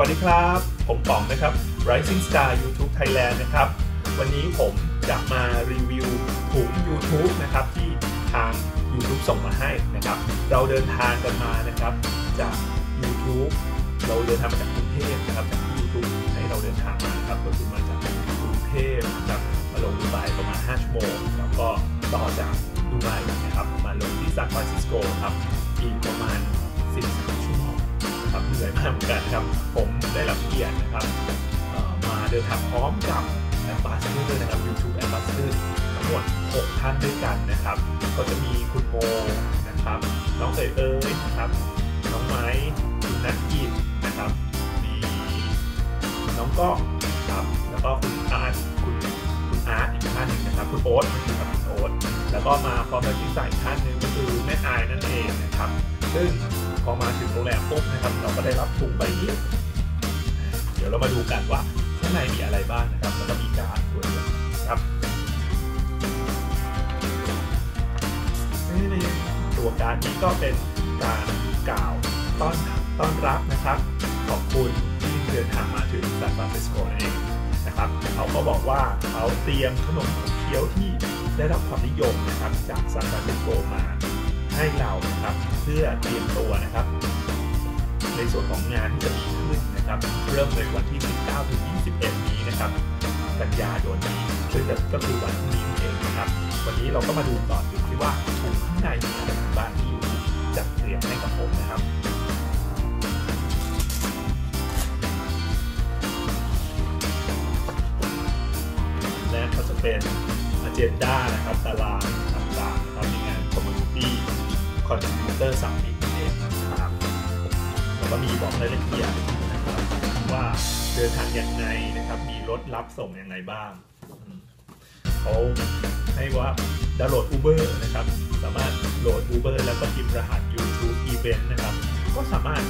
วัสดีครับ ผมป๋องนะครับ Rising Star YouTube Thailand นะครับ วันนี้ผมจะมารีวิวถุง YouTube นะครับที่ทาง YouTube ส่งมาให้นะครับ เราเดินทางกันมานะครับ จาก YouTube เราเดินทางมาจากกรุงเทพนะครับจากที่ YouTube ให้เราเดินทางมาครับก็คือมาจากกรุงเทพนะครับมาลงดูไบประมาณ 5 ชั่วโมง แล้วก็ต่อจากดูไบนะครับมาลงที่ซานฟรานซิสโกครับอีกประ ยมากเหมือนกันครับ ผมได้รับเกียรตินะครับมาเดินทางพร้อมกับแอมบาสเดอร์นะครับ YouTube แอมบาสเดอร์ทั้งหมด 6 ท่านด้วยกันนะครับ ก็จะมีคุณโมนะครับน้องเอ๋ยเอ๋ยนะครับน้องไม้คุณนักกีดนะครับ มีน้องก้องครับแล้วก็คุณอาร์ตคุณคุณอาร์ตอีกท่านหนึ่งนะครับคุณโอ๊ตนะครับคุณโอ๊ตแล้วก็มาพร้อมกับที่ใส่ท่านหนึ่งก็คือแม่อายนั่นเองนะครับ ซึ่งพอมาถึงโรงแรมปุ๊บนะครับ เราก็ได้รับถุงใบนี้ เดี๋ยวเรามาดูกันว่าข้างในมีอะไรบ้างนะครับแล้วก็มีการ์ดตัวยนะครับนี่ตัวการ์ดนี้ก็เป็นการกล่าวต้อนต้อนรับนะครับ ขอบคุณที่เดินทางมาถึงซานฟรานซิสโกนั่นเองนะครับเขาก็บอกว่าเขาเตรียมขนมเคี้ยวที่ได้รับความนิยมนะครับจากซานฟรานซิสโกมา ให้เรานะครับเพื่อเตรียมตัวนะครับ ในส่วนของงานที่จะมีขึ้นนะครับ เริ่มในวันที่ 19 ถึง 21 นี้นะครับ กันยายนนี้ซึ่งก็คือวันนี้เองนะครับ วันนี้เราก็มาดูต่อดูที่ว่าถุงข้างในมีอะไรบ้างที่อยู่จัดเตรียมให้กับผมนะครับแรกก็จะเป็น agenda นะครับตาราง contributor summit นั่นเองนะครับแล้วก็มีบอกรายละเอียดนะครับว่าเดินทางยังไงนะครับ มีรถรับส่งยังไงบ้างเขาให้ว่าดาวน์โหลด Uber นะครับ สามารถโหลด Uber แล้วก็พิมพ์รหัส YouTube Event นะครับ ก็สามารถ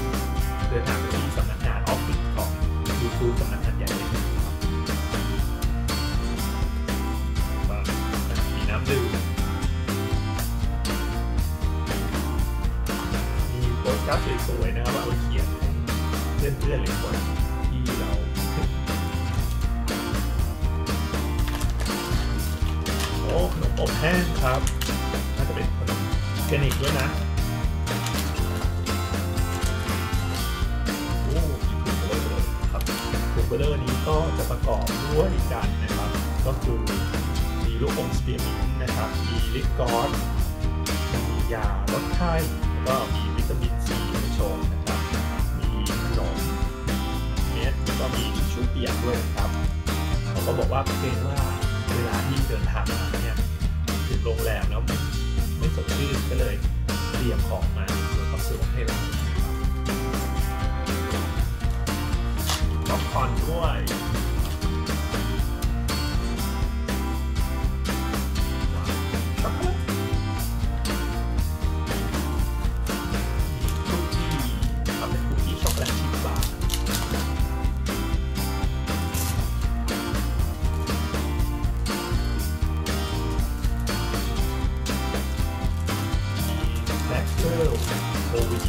เดินทางไปที่สำนักงานออฟฟิศของ YouTube สำนัก กร์ดสวยๆนะครับเอาไว้เขียนเพื่อนๆหรือคนที่เราโอ้ขนมอบแห้งครับน่าจะเป็นขนมออร์แกนิกด้วยนะโอ้มีถุงเบลอเลยครับถุงเบลอนี้ก็จะประกอบด้วยกันนะครับ ก็คือมีลูกอมสเปียร์มินนะครับ มีลิปกลอสมียาลดไข้แล้วก็มี ยกด้วยครับเขาก็บอกว่าเกรงว่าเวลาที่เดินทางมาเนี่ยถึงโรงแรมแล้วไม่ไม่สดชื่นก็เลยเตรียมของมาเพื่อความสะดวกให้เราป๊อปคอนด้วย มีแบล็คเกิลโควิด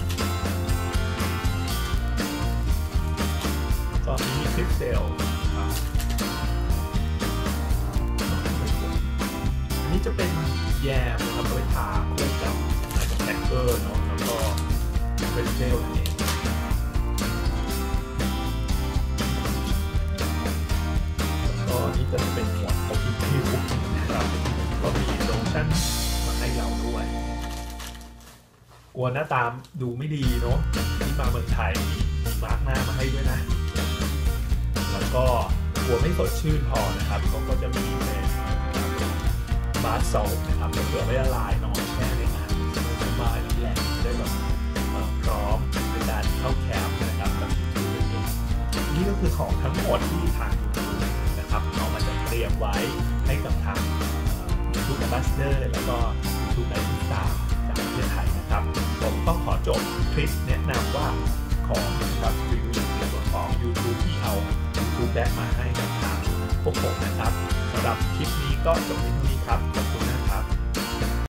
ตอนนี้คลิปเซลอันนี้จะเป็นแยมนะครับเอาไว้ทาคู่กับแบล็คเกอร์เนาะแล้วก็เป็นเซลล์นั่นเอง ลัวหน้าตามดูไม่ดีเนาะที่มาเมืองไทยมีมาร์กหน้ามาให้ด้วยนะ แล้วก็กลัวไม่สดชื่นพอนะครับเขาก็จะมีเป็นบาร์โซลนะครับเผื่อไว้ละลายนอนแช่ในน้ำสบายรีแลกได้แบบเอ่อพร้อมในการเข้าแคมป์นะครับกับ YouTube นั่นเองนี่ก็คือของทั้งหมดที่ทาง YouTube นะครับเอามาจัดเตรียมไว้ให้กับทางเอ่อ YouTube Ambassador แล้วก็ YouTube ไ i ฟ์สตาร์ ผมต้องขอจบคลิปแนะนำว่าของนะครับรีวิวในส่วนของ YouTube ที่เอา YouTube แบ็กมาให้กับทางพวกผมนะครับสำหรับคลิปนี้ก็จบเพียงเท่านี้ครับขอบคุณนะ